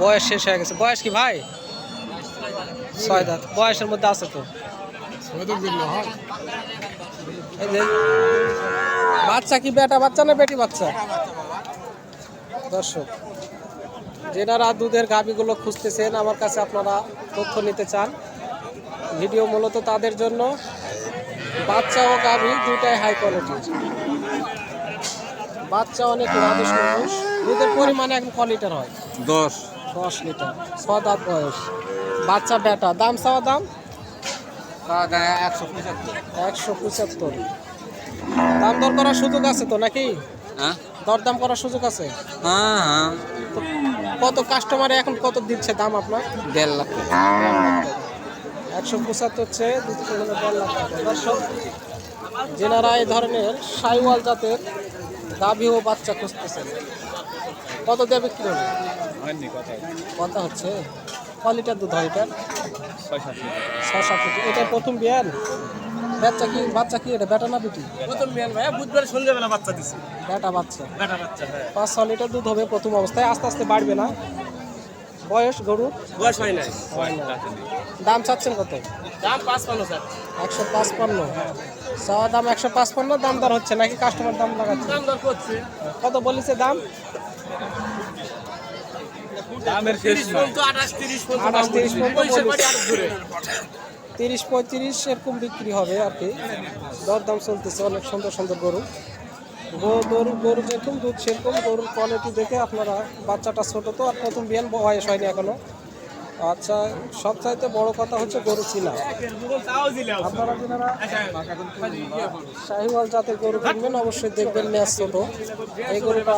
বয়স শেষ হয়ে গেছে। বয়স কি ভাই? ছয় দাঁত বয়সের মধ্যে আছে তো। বাচ্চা কি বেটা বাচ্চা না বেটি বাচ্চা? দর্শক, যেনারা দুধের গাভিগুলো খুঁজতেছেন, আমার কাছে আপনারা তথ্য নিতে চান। ভিডিও মূলত তাদের জন্য। বাচ্চা ও গাভি দুটাই হাই কোয়ালিটির বাচ্চা অনেক মানুষ। দুধের পরিমাণ এখন ক লিটার হয়। দশ। দশ লিটার। ছ দাঁত বয়স। বাচ্চা বেটা। দাম চাওয়া দাম? একশো পঁচাত্তর। একশো পঁচাত্তর। দাম দর করার সুযোগ আছে তো নাকি? হ্যাঁ। দরদাম করার সুযোগ আছে? হ্যাঁ হ্যাঁ। কত কাস্টমারে এখন কত দিচ্ছে দাম আপনার? দেড় লাখ একশো পঁচাত্তর দিচ্ছে দেড় লাখ দর্শক যেনারা এই ধরনের সাইওয়াল জাতের গাভী ও বাচ্চা খুঁজতেছেন। কত দিয়ে বিক্রি হবে কথা হচ্ছে? ক লিটার দুধ হয় এটার ছয় সাত লিটার এটা প্রথম বিয়ান বাচ্চা কি বাচ্চা কি এটা বেটা না বেটি? প্রথম বিয়ান ভাই বুধবার সন্ধ্যাবেলা বাচ্চা দিছে। বেটা বাচ্চা। বেটা বাচ্চা হ্যাঁ। পাঁচ ছ লিটার দুধ হবে প্রথম অবস্থায়। আস্তে আস্তে বাড়বে না। বয়স গরুর বয়স হয় নাই। দাম চাচ্ছেন কত? দাম পাঁচ পান্ন স্যার। একশো পাঁচপান্ন। চাওয়া দাম একশো পাঁচপান্ন দাম দর হচ্ছে নাকি কাস্টমার দাম লাগাচ্ছে? দাম দর করছে। কত বলেছে দাম? দামের আঠাশ তিরিশ তিরিশ পঁয়ত্রিশ এরকম বিক্রি হবে আর কি। দরদাম চলতেছে অনেক সুন্দর সুন্দর গরু। গরু গরু যেরকম দুধ, সেরকম গরুর কোয়ালিটি দেখে আপনারা বাচ্চাটা ছোট তো আর প্রথম বিয়ান বয়স হয়নি এখনও। আচ্ছা সবচাইতে বড় কথা হচ্ছে গরু চিনা। আপনারা শাহিওয়াল জাতের গরু কিনবেন, অবশ্যই দেখবেন ন্যাস ছোট। এই গরুটা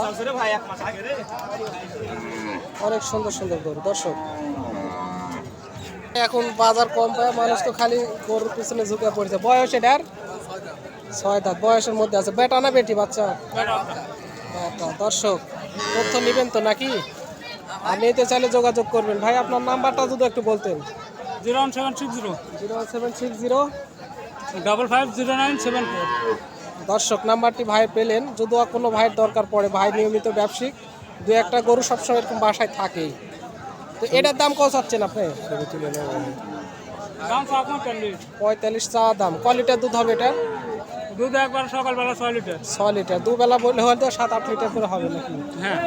অনেক সুন্দর সুন্দর গরু। দর্শক, এখন বাজার কম পায়, মানুষ তো খালি গরুর পিছনে ঝুঁকে পড়ছে। বয়স এটার? ছয় দাঁত বয়সের মধ্যে আছে। বেটা না বেটি বাচ্চা? বেটা। দর্শক তথ্য নেবেন তো নাকি? আর নিতে চাইলে যোগাযোগ করবেন। ভাই আপনার নাম্বারটা যদি একটু বলতেন। Zero one seven six zero. Zero one seven six zero. Double five zero nine seven four. দর্শক নাম্বারটি ভাই পেলেন। যদি কোনো ভাইয়ের দরকার পড়ে ভাই নিয়মিত ব্যবসায়িক। দু একটা গরু সবসময় এরকম বাসায় থাকেই তো এটার দাম কত চাচ্ছেন আপনি? পঁয়তাল্লিশ চা দাম। ক লিটার দুধ হবে এটা দুধ একবার সকালবেলা ছয় লিটার। ছ লিটার। দুবেলা বললে হয়তো সাত আট লিটার করে হবে নাকি? হ্যাঁ।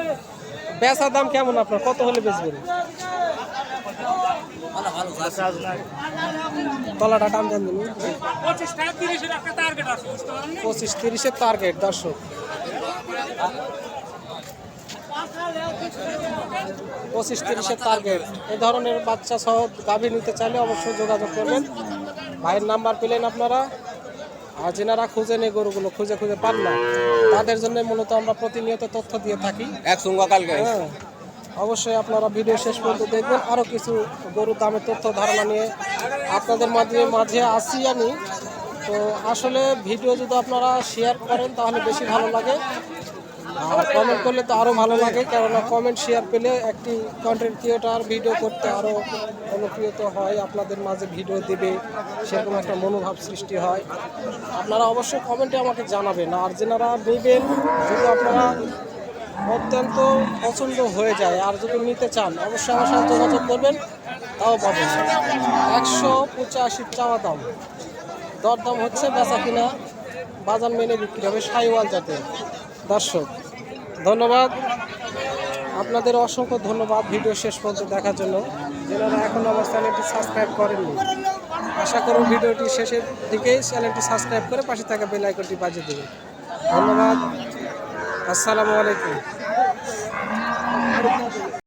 বেচার দাম কেমন আপনার? কত হলে বেচবেন? তলাটা টান দেন পঁচিশ তিরিশের টার্গেট দর্শক। পঁচিশ তিরিশের টার্গেট এই ধরনের বাচ্চা সহ গাভী নিতে চাইলে অবশ্যই যোগাযোগ করবেন। ভাইয়ের নাম্বার পেলেন আপনারা। আর যেনারা খুঁজেন এই গরুগুলো খুঁজে খুঁজে পান না তাদের জন্য মূলত আমরা প্রতিনিয়ত তথ্য দিয়ে থাকি। একসঙ্গে কালকে হ্যাঁ অবশ্যই আপনারা ভিডিও শেষ পর্যন্ত দেখবেন। আরও কিছু গরু দামের তথ্য ধারণা নিয়ে আপনাদের মাঝে মাঝে আসি আমি। তো আসলে ভিডিও যদি আপনারা শেয়ার করেন তাহলে বেশি ভালো লাগে। আর কমেন্ট করলে তো আরও ভালো লাগে, কেননা কমেন্ট শেয়ার পেলে একটি কন্টেন্ট ক্রিয়েটার ভিডিও করতে আরও অনুপ্রিয়ত হয়, আপনাদের মাঝে ভিডিও দেবে, সেরকম একটা মনোভাব সৃষ্টি হয়। আপনারা অবশ্যই কমেন্টে আমাকে জানাবেন, আর যেনারা নেবেন যদি আপনারা অত্যন্ত পছন্দ হয়ে যায়, আর যদি নিতে চান, অবশ্যই আমার সাথে যোগাযোগ করবেন, তাও পাবেন। একশো পঁচাশি চাওয়া দাম। দরদাম হচ্ছে বেচা কিনা, বাজার মেনে বিক্রি হবে সাইওয়াল জাতের। দর্শক ধন্যবাদ। আপনাদের অসংখ্য ধন্যবাদ ভিডিও শেষ পর্যন্ত দেখার জন্য। যারা এখন আমার চ্যানেলটি সাবস্ক্রাইব করেননি, আশা করুন ভিডিওটি শেষের দিকেই চ্যানেলটি সাবস্ক্রাইব করে পাশে থাকা বেল আইকনটি বাজিয়ে দেবেন। ধন্যবাদ। আসসালামু আলাইকুম।